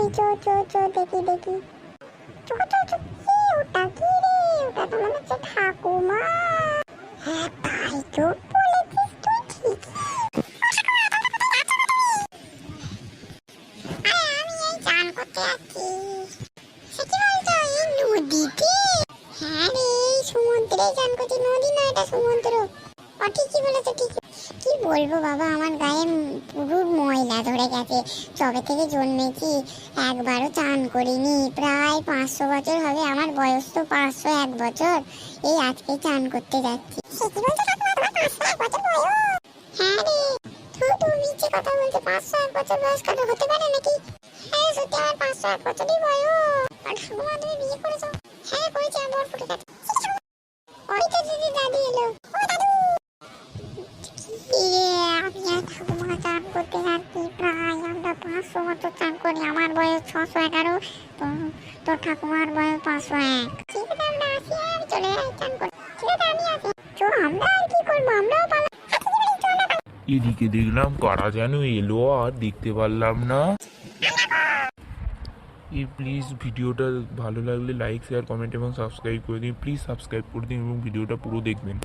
হবে চো চো চো, দেখি দেখি। চো চো চো কি ওটা কি রে? ওটা তো মনে হচ্ছে ঠাকুমা। হ্যাঁ তাই তো বলেছিস তুই ঠিক হ্যাঁ নদী না, এটা সমুদ্র। ঠিকই বলেছ, ঠিকই। কি বলব বাবা? আমার গায়ে পুরো ময়লা ধরে গেছে। তবে থেকে জন্মেছি, একবারও চান করিনি। প্রায় পাঁচশো বছর হবে, আমার বয়স তো পাঁচশো এক বছর। এই আজকে চান করতে যাচ্ছি। হ্যাঁ আমার তুমি ফুটে গেছে দিদি দাদি এলো। ও মতো চান করি আমার বয়স ছশো এগারো। তো তো ঠাকুমার বয়স পাঁচশো এক। তো এদিকে দেখলাম কারা যেন এলো আর দেখতে পারলাম না। এই প্লিজ ভিডিওটা ভালো লাগলে লাইক শেয়ার কমেন্ট এবং সাবস্ক্রাইব করে দিন। প্লিজ সাবস্ক্রাইব করে দিন এবং ভিডিওটা পুরো দেখবেন।